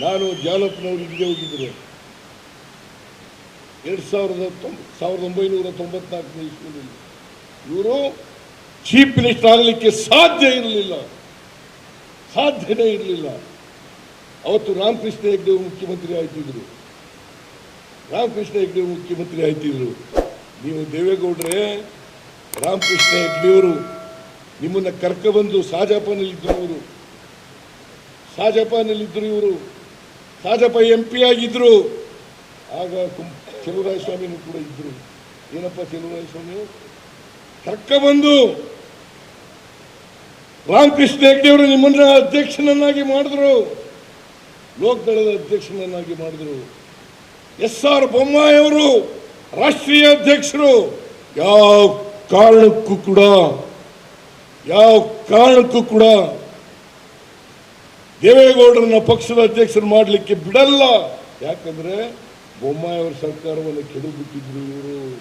ನಾನು ಜಾಲಪ್ಪನವರು ಇಲ್ಲಿಗೆ ಹೋಗಿದ್ದೆ ಎರಡು ಸಾವಿರದ ಸಾವಿರದ ಒಂಬೈನೂರ ತೊಂಬತ್ನಾಲ್ಕನೇ ಇಸ್ವಿನಲ್ಲಿ. ಇವರು ಚೀಫ್ ಮಿನಿಸ್ಟರ್ ಆಗಲಿಕ್ಕೆ ಸಾಧ್ಯ ಇರಲಿಲ್ಲ. ಸಾಧ್ಯನೇ ಇರಲಿಲ್ಲ. ಅವತ್ತು ರಾಮಕೃಷ್ಣ ಹೆಗ್ಡೆ ಮುಖ್ಯಮಂತ್ರಿ ಆಯ್ತಿದ್ರು. ರಾಮಕೃಷ್ಣ ಹೆಗ್ಡೆ ಮುಖ್ಯಮಂತ್ರಿ ಆಯ್ತಿದ್ರು. ನೀವು ದೇವೇಗೌಡ್ರೆ, ರಾಮಕೃಷ್ಣ ಹೆಗ್ಡೆಯವರು ನಿಮ್ಮನ್ನ ಕರ್ಕೊಬಂದು ಸಾಜಾಪನಲ್ಲಿದ್ದರು ಇವರು. ಸಾಜಾಪನಲ್ಲಿದ್ದರು ಇವರು. ಸಾಜಪ್ಪ ಎಂ ಪಿ ಆಗಿದ್ರು. ಆಗ ಸ್ವಾಮಿನೂ ಕೂಡ ಇದ್ರು. ಏನಪ್ಪ ಸ್ವಾಮಿ ಬಂದು ರಾಮಕೃಷ್ಣ ಹೆಗ್ಡೆಯವರು ನಿಮ್ಮನ್ನ ಅಧ್ಯಕ್ಷನನ್ನಾಗಿ ಮಾಡಿದ್ರು. ಲೋಕದಳದ ಅಧ್ಯಕ್ಷನನ್ನಾಗಿ ಮಾಡಿದ್ರು. ಎಸ್ ಆರ್ ಬೊಮ್ಮಾಯಿಯವರು ರಾಷ್ಟ್ರೀಯ ಅಧ್ಯಕ್ಷರು. ಯಾವ ಕಾರಣಕ್ಕೂ ಕೂಡ, ಯಾವ ಕಾರಣಕ್ಕೂ ಕೂಡ ದೇವೇಗೌಡರನ್ನ ಪಕ್ಷದ ಅಧ್ಯಕ್ಷರು ಮಾಡಲಿಕ್ಕೆ ಬಿಡಲ್ಲ. ಯಾಕಂದ್ರೆ ಬೊಮ್ಮಾಯಿ ಅವರ ಸರ್ಕಾರವನ್ನು ಕೆಡಬಿಟ್ಟಿದ್ರು ಇವರು.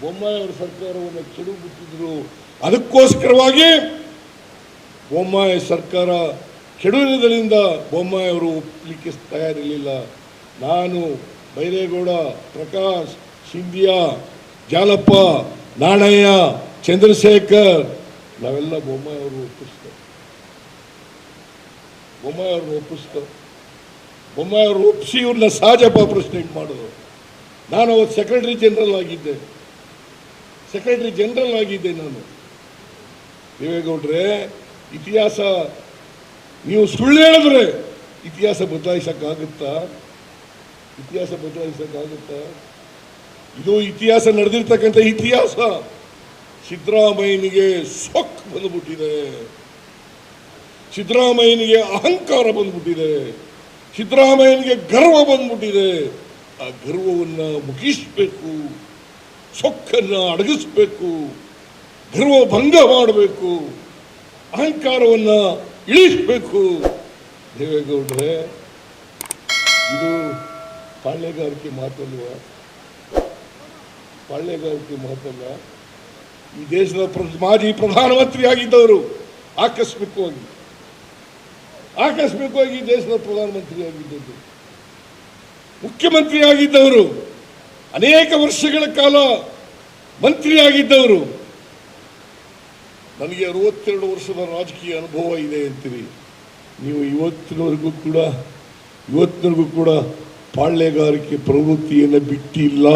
ಬೊಮ್ಮಾಯಿ ಅವರ ಸರ್ಕಾರವನ್ನು ಕೆಡಬಿಟ್ಟಿದ್ರು. ಅದಕ್ಕೋಸ್ಕರವಾಗಿ ಬೊಮ್ಮಾಯಿ ಸರ್ಕಾರ ಕೆಡುವುದರಿಂದ ಬೊಮ್ಮಾಯಿ ಅವರು ಒಪ್ಪಲಿಕ್ಕೆ ತಯಾರಿರಲಿಲ್ಲ. ನಾನು ಬೈರೇಗೌಡ, ಪ್ರಕಾಶ್, ಸಿಂಧಿಯಾ ಜಾಲಪ್ಪ ನಾಣಯ್ಯ, ಚಂದ್ರಶೇಖರ್, ನಾವೆಲ್ಲ ಬೊಮ್ಮಾಯಿ ಅವರು ಒಪ್ಪಿಸ್ತೇವೆ. ಬೊಮ್ಮಾಯಿ ಅವ್ರನ್ನ ಒಪ್ಪಿಸ್ತೇವೆ ಬೊಮ್ಮಾಯಿ ಒಪ್ಪಿಸಿ ಇವ್ರನ್ನ ಸಹಜಪ್ಪ ಪ್ರೆಸಿಡೆಂಟ್ ಮಾಡೋದು ನಾನು ಅವತ್ತು ಸೆಕ್ರೆಟರಿ ಜನರಲ್ ಆಗಿದ್ದೆ. ಸೆಕ್ರೆಟರಿ ಜನರಲ್ ಆಗಿದ್ದೆ ನಾನು. ದೇವೇಗೌಡ್ರೆ ಇತಿಹಾಸ, ನೀವು ಸುಳ್ಳು ಹೇಳಿದ್ರೆ ಇತಿಹಾಸ ಬದಲಾಯಿಸೋಕ್ಕಾಗುತ್ತಾ? ಇತಿಹಾಸ ಬದಲಾಯಿಸೋಕ್ಕಾಗುತ್ತಾ? ಇದು ಇತಿಹಾಸ ನಡೆದಿರ್ತಕ್ಕಂಥ ಇತಿಹಾಸ. ಸಿದ್ದರಾಮಯ್ಯನಿಗೆ ಸೊಕ್ ಬಂದ್ಬಿಟ್ಟಿದೆ. ಸಿದ್ದರಾಮಯ್ಯನಿಗೆ ಅಹಂಕಾರ ಬಂದ್ಬಿಟ್ಟಿದೆ. ಸಿದ್ದರಾಮಯ್ಯನಿಗೆ ಗರ್ವ ಬಂದ್ಬಿಟ್ಟಿದೆ. ಆ ಗರ್ವವನ್ನು ಮುಗಿಸ್ಬೇಕು, ಸೊಕ್ಕನ್ನು ಅಡಗಿಸ್ಬೇಕು, ಗರ್ವ ಭಂಗ ಮಾಡಬೇಕು, ಅಹಂಕಾರವನ್ನು ಇಳಿಸಬೇಕು. ದೇವೇಗೌಡ್ರೆ, ಇದು ಪಾಳ್ಯಗಾರಿಕೆ ಮಾತಲ್ವ? ಪಾಳ್ಯಗಾರಿಕೆ ಮಾತಲ್ಲ. ಈ ದೇಶದ ಪ್ರ- ಮಾಜಿ ಪ್ರಧಾನಮಂತ್ರಿ ಆಗಿದ್ದವರು ಆಕಸ್ಮಿಕವಾಗಿ ಆಕಸ್ಮಿಕವಾಗಿ ದೇಶದ ಪ್ರಧಾನಮಂತ್ರಿ ಆಗಿದ್ದದ್ದು ಮುಖ್ಯಮಂತ್ರಿ ಆಗಿದ್ದವರು ಅನೇಕ ವರ್ಷಗಳ ಕಾಲ ಮಂತ್ರಿಯಾಗಿದ್ದವರು. ನನಗೆ ಅರವತ್ತೆರಡು ವರ್ಷದ ರಾಜಕೀಯ ಅನುಭವ ಇದೆ ಅಂತೀರಿ. ನೀವು ಇವತ್ತಿನವರೆಗೂ ಕೂಡ ಇವತ್ತಿನವರೆಗೂ ಕೂಡ ಪಾಳ್ಯಗಾರಿಕೆ ಪ್ರವೃತ್ತಿಯನ್ನು ಬಿಟ್ಟಿಲ್ಲ.